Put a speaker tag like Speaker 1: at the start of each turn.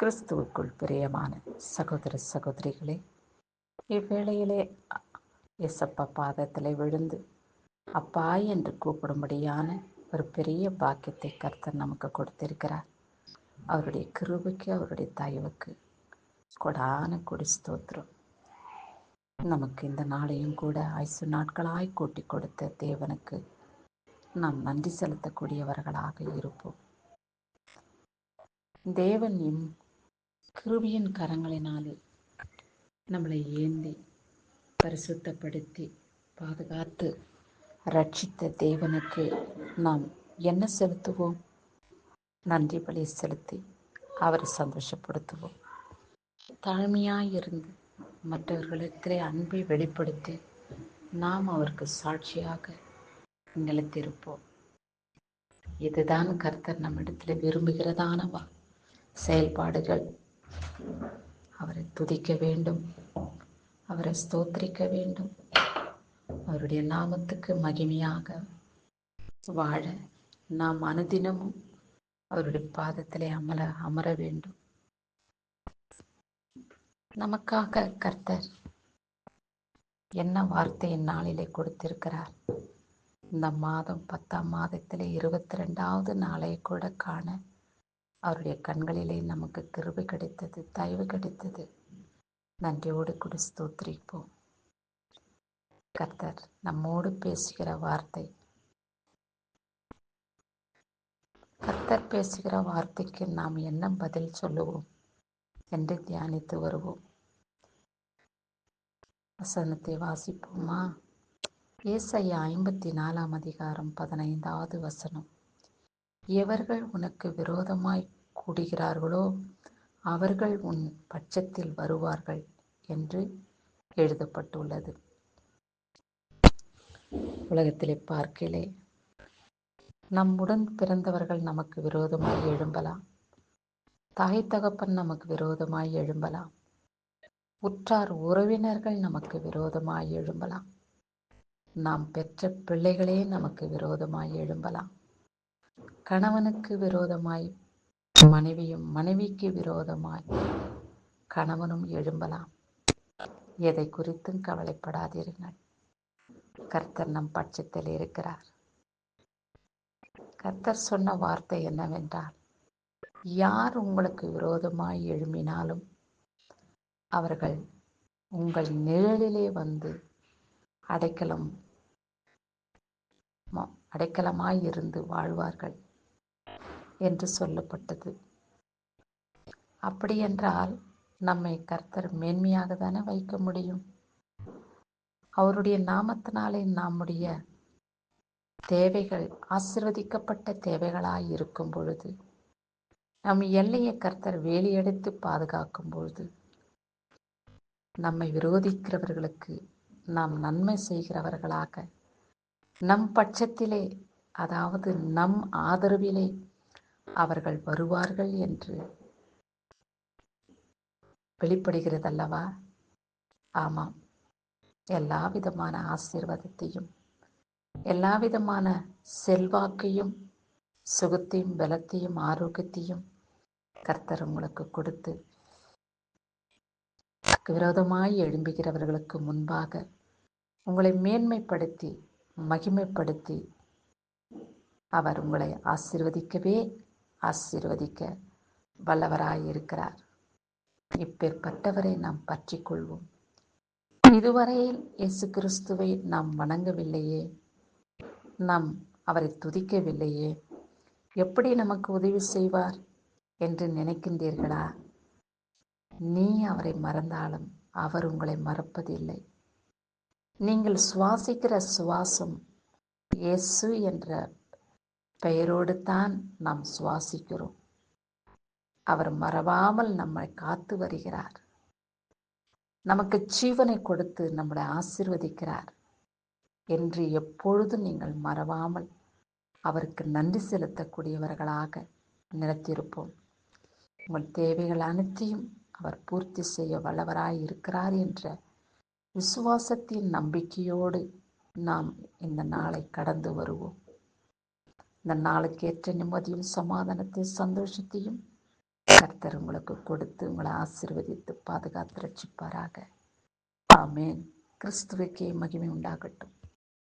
Speaker 1: கிறிஸ்துவுக்குள் பிரியமான சகோதர சகோதரிகளே இவ்வேளையிலே எசப்பா பாதத்தில் விழுந்து அப்பா என்று கூப்பிடும்படியான ஒரு பெரிய பாக்கியத்தை கர்த்தர் நமக்கு கொடுத்திருக்கிறார். அவருடைய கிருபைக்கு அவருடைய தயவுக்கு கொடான கொடி ஸ்தோத்திரம். நமக்கு இந்த நாளையும் கூட ஐசு நாட்களாய் கூட்டி கொடுத்த தேவனுக்கு நாம் நன்றி செலுத்தக்கூடியவர்களாக இருப்போம். தேவன் கிருபியின் கரங்களினாலே நம்மளை ஏந்தி பரிசுத்தப்படுத்தி பாதுகாத்து ரட்சித்த தேவனுக்கு நாம் என்ன செலுத்துவோம்? நன்றி பலி செலுத்தி அவரை சந்தோஷப்படுத்துவோம். தாழ்மையாயிருந்து மற்றவர்களிடத்திலே அன்பை வெளிப்படுத்தி நாம் அவருக்கு சாட்சியாக நிலைத்திருப்போம். இதுதான் கர்த்தர் நம்மிடத்தில் விரும்புகிறதானவா? செயல்பாடுகள் அவரை துதிக்க வேண்டும். அவரை ஸ்தோத்திரிக்க வேண்டும். அவருடைய நாமத்துக்கு மகிமையாக வாழ நாம் அனுதினமும் அவருடைய பாதத்திலே அமர அமர வேண்டும். நமக்காக கர்த்தர் என்ன வார்த்தை இந்நாளிலே கொடுத்திருக்கிறார்? இந்த மாதம் பத்தாம் மாதத்திலே இருபத்தி ரெண்டாவது நாளை கூட காண அவருடைய கண்களிலே நமக்கு கிருபை கிடைத்தது தயவு கிடைத்தது. நன்றியோடு கூட ஸ்தோத்திரிப்போம். கர்த்தர் நம்மோடு பேசுகிற வார்த்தை. கர்த்தர் பேசுகிற வார்த்தைக்கு நாம் என்ன பதில் சொல்லுவோம் என்று தியானித்து வருவோம். வசனத்தை வாசிப்போமா? ஏசையா ஐம்பத்தி நாலாம் அதிகாரம் பதினைந்தாவது வசனம். எவர்கள் உனக்கு விரோதமாய் கூடுகிறார்களோ அவர்கள் உன் பட்சத்தில் வருவார்கள் என்று எழுதப்பட்டுள்ளது. உலகத்திலே பார்க்கலே. நம்முடன் பிறந்தவர்கள் நமக்கு விரோதமாய் எழும்பலாம். தாய் தகப்பன் நமக்கு விரோதமாய் எழும்பலாம். உற்றார் உறவினர்கள் நமக்கு விரோதமாய் எழும்பலாம். நாம் பெற்ற பிள்ளைகளே நமக்கு விரோதமாய் எழும்பலாம். கணவனுக்கு விரோதமாய் மனைவியும் மனைவிக்கு விரோதமாய் கணவனும் எழும்பலாம். எதை குறித்தும் கவலைப்படாதீர்கள். கர்த்தர் நம் பட்சத்தில் இருக்கிறார். கர்த்தர் சொன்ன வார்த்தை என்னவென்றால் யார் உங்களுக்கு விரோதமாய் எழும்பினாலும் அவர்கள் உங்கள் நிழலிலே வந்து அடைக்கலம் அடைக்கலமாய் இருந்து வாழ்வார்கள். என்று சொல்லப்பட்டது. அப்படியென்றால் நம்மை கர்த்தர் மேன்மையாக தானே வைக்க முடியும்? அவருடைய நாமத்தினாலே நம்முடைய தேவைகள் ஆசிர்வதிக்கப்பட்ட தேவைகளாய் இருக்கும் பொழுது நம் எல்லையை கர்த்தர் வேலியெடுத்து பாதுகாக்கும் பொழுது நம்மை விரோதிக்கிறவர்களுக்கு நாம் நன்மை செய்கிறவர்களாக நம் பட்சத்திலே அதாவது நம் ஆதரவிலே அவர்கள் வருவார்கள் என்று வெளிப்படுகிறது அல்லவா ஆமாம். எல்லா விதமான ஆசீர்வாதத்தையும் எல்லா விதமான செல்வாக்கையும் சுகத்தையும் பலத்தையும் ஆரோக்கியத்தையும் கர்த்தர் உங்களுக்கு கொடுத்து விரோதமாய் எழும்புகிறவர்களுக்கு முன்பாக உங்களை மேன்மைப்படுத்தி மகிமைப்படுத்தி அவர் உங்களை ஆசிர்வதிக்கவே ஆசீர்வதிக்க வல்லவராயிருக்கிறார். இப்பேற்பட்டவரை நாம் பற்றி கொள்வோம் இதுவரையில் இயேசு கிறிஸ்துவை நாம் வணங்கவில்லையே? நாம் அவரை துதிக்கவில்லையே? எப்படி நமக்கு உதவி செய்வார் என்று நினைக்கின்றீர்களா? நீ அவரை மறந்தாலும் அவர் உங்களை மறப்பதில்லை. நீங்கள் சுவாசிக்கிற சுவாசம் இயேசு என்ற பெயரோடு தான் நாம் சுவாசிக்கிறோம். அவர் மறவாமல் நம்மை காத்து வருகிறார். நமக்கு ஜீவனை கொடுத்து நம்மளை ஆசிர்வதிக்கிறார் என்று எப்பொழுதும் நீங்கள் மறவாமல் அவருக்கு நன்றி செலுத்தக்கூடியவர்களாக நிலத்திருப்போம். உங்கள் தேவைகள் அனைத்தையும் அவர் பூர்த்தி செய்ய வல்லவராய் இருக்கிறார் என்ற விசுவாசத்தின் நம்பிக்கையோடு நாம் இந்த நாளை கடந்து வருவோம். இந்த நாளுக்கேற்ற நிம்மதியும் சமாதானத்தையும் சந்தோஷத்தையும் கர்த்தர் உங்களுக்கு கொடுத்து உங்களை ஆசிர்வதித்து பாதுகாத்து ரட்சிப்பாராக. ஆமேன். கிறிஸ்துவுக்கே மகிமை உண்டாகட்டும்.